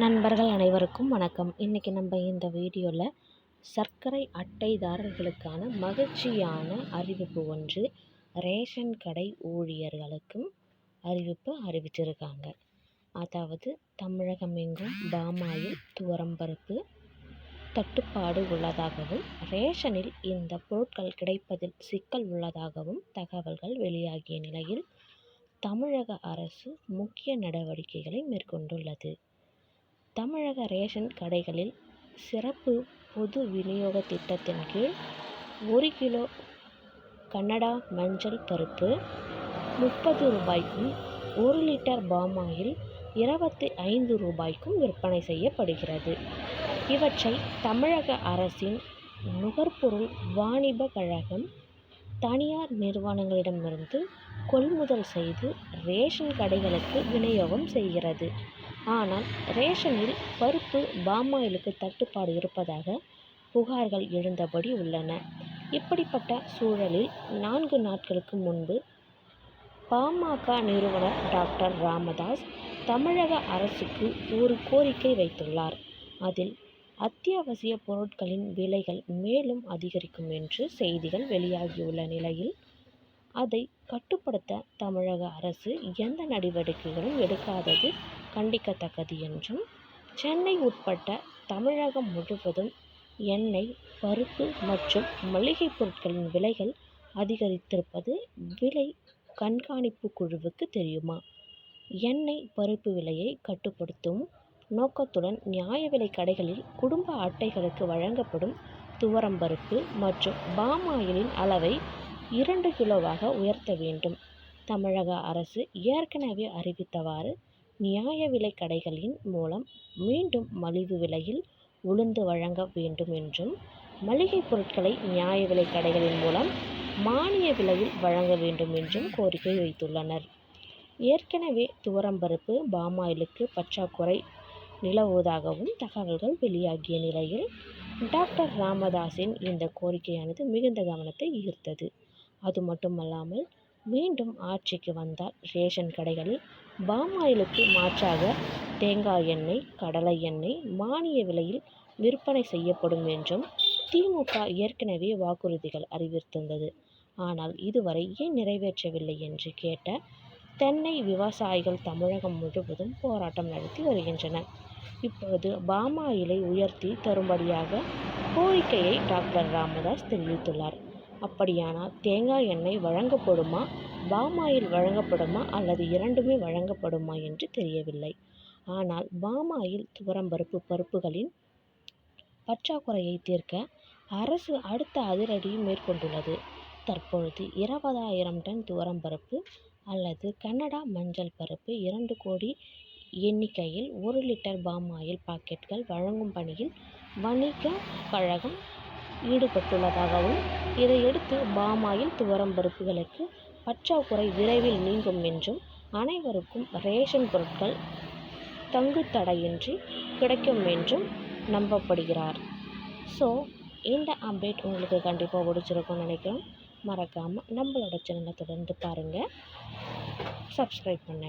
நண்பர்கள் அனைவருக்கும் வணக்கம். இன்றைக்கி நம்ம இந்த வீடியோவில் சர்க்கரை அட்டைதாரர்களுக்கான மகிழ்ச்சியான அறிவிப்பு ஒன்று ரேஷன் கடை ஊழியர்களுக்கும் அறிவிப்பு அறிவிச்சிருக்காங்க. அதாவது தமிழகம் எங்கும் பாமாயில் துவரம்பருப்பு தட்டுப்பாடு உள்ளதாகவும் ரேஷனில் இந்த பொருட்கள் கிடைப்பதில் சிக்கல் உள்ளதாகவும் தகவல்கள் வெளியாகிய நிலையில் தமிழக அரசு முக்கிய நடவடிக்கைகளை மேற்கொண்டுள்ளது. தமிழக ரேஷன் கடைகளில் சிறப்பு பொது விநியோக திட்டத்தின் கீழ் ஒரு கிலோ கன்னடா மஞ்சள் பருப்பு முப்பது ரூபாய்க்கும் ஒரு லிட்டர் பாமாயில் இருபத்தி ஐந்து ரூபாய்க்கும் விற்பனை செய்யப்படுகிறது. இவற்றை தமிழக அரசின் நுகர்பொருள் வாணிப கழகம் தனியார் நிறுவனங்களிடமிருந்து கொள்முதல் செய்து ரேஷன் கடைகளுக்கு விநியோகம் செய்கிறது. ஆனால் ரேஷனில் பருப்பு பாமாயிலுக்கு தட்டுப்பாடு இருப்பதாக புகார்கள் எழுந்தபடி உள்ளன. இப்படிப்பட்ட சூழலில் நான்கு நாட்களுக்கு முன்பு பாமக நிறுவனர் டாக்டர் ராமதாஸ் தமிழக அரசுக்கு ஒரு கோரிக்கை வைத்துள்ளார். அதில் அத்தியாவசிய பொருட்களின் விலைகள் மேலும் அதிகரிக்கும் என்று செய்திகள் வெளியாகியுள்ள நிலையில் அதை கட்டுப்படுத்த தமிழக அரசு எந்த நடவடிக்கைகளும் எடுக்காதது கண்டிக்கத்தக்கது என்றும் சென்னை உட்பட்ட தமிழகம் முழுவதும் எண்ணெய் பருப்பு மற்றும் மளிகைப் பொருட்களின் விலைகள் அதிகரித்திருப்பது விலை கண்காணிப்பு குழுவுக்கு தெரியுமா? எண்ணெய் பருப்பு விலையை கட்டுப்படுத்தும் நோக்கத்துடன் நியாய விலை கடைகளில் குடும்ப அட்டைகளுக்கு வழங்கப்படும் துவரம்பருப்பு மற்றும் பாம் ஆயிலின் அளவை இரண்டு கிலோவாக உயர்த்த வேண்டும். தமிழக அரசு ஏற்கனவே அறிவித்தவாறு நியாய விலை கடைகளின் மூலம் மீண்டும் மலிவு விலையில் உளுந்து வழங்க வேண்டும் என்றும் மளிகை பொருட்களை நியாய விலை கடைகளின் மூலம் மானிய விலையில் வழங்க வேண்டும் என்றும் கோரிக்கை வைத்துள்ளனர். ஏற்கனவே துவரம்பருப்பு பாமாயிலுக்கு பற்றாக்குறை நிலவுவதாகவும் தகவல்கள் வெளியாகிய நிலையில் டாக்டர் ராமதாஸின் இந்த கோரிக்கையானது மிகுந்த கவனத்தை ஈர்த்தது. அது மட்டுமல்லாமல் மீண்டும் ஆட்சிக்கு வந்தால் ரேஷன் கடைகளில் பாமாயிலுக்கு மாற்றாக தேங்காய் எண்ணெய் கடலை எண்ணெய் மானிய விலையில் விற்பனை செய்யப்படும் என்றும் திமுக ஏற்கனவே வாக்குறுதிகள் அறிவித்திருந்தது. ஆனால் இதுவரை ஏன் நிறைவேற்றவில்லை என்று கேட்ட தென்னை விவசாயிகள் தமிழகம் முழுவதும் போராட்டம் நடத்தி வருகின்றனர். இப்பொழுது பாமாயிலை உயர்த்தி தரும்படியாக கோரிக்கையை டாக்டர் ராமதாஸ் தெரிவித்துள்ளார். அப்படியானால் தேங்காய் எண்ணெய் வழங்கப்படுமா? பாமாயில் வழங்கப்படுமா அல்லது இரண்டுமே வழங்கப்படுமா என்று தெரியவில்லை. ஆனால் பாமாயில் துவரம்பருப்பு பருப்புகளின் பற்றாக்குறையை தீர்க்க அரசு அடுத்த அதிரடியும் மேற்கொண்டுள்ளது. தற்பொழுது இருபதாயிரம் டன் துவரம்பருப்பு அல்லது கனடா மஞ்சள் பருப்பு இரண்டு கோடி எண்ணிக்கையில் ஒரு லிட்டர் பாமாயில் பாக்கெட்கள் வழங்கும் பணியில் வணிக கழகம் ஈடுபட்டுள்ளதாகவும் இதையடுத்து பாமாயில் துவரம் பருப்புகளுக்கு பற்றாக்குறை விரைவில் நீங்கும் என்றும் அனைவருக்கும் ரேஷன் பொருட்கள் தங்குத்தடையின்றி கிடைக்கும் என்றும் நம்பப்படுகிறார். ஸோ இந்த அப்டேட் உங்களுக்கு கண்டிப்பாக பிடிச்சிருக்கும்னு நினைக்கிறோம். மறக்காமல் நம்மளோட சேனலை தொடர்ந்து பாருங்கள் சப்ஸ்கிரைப் பண்ணுங்கள்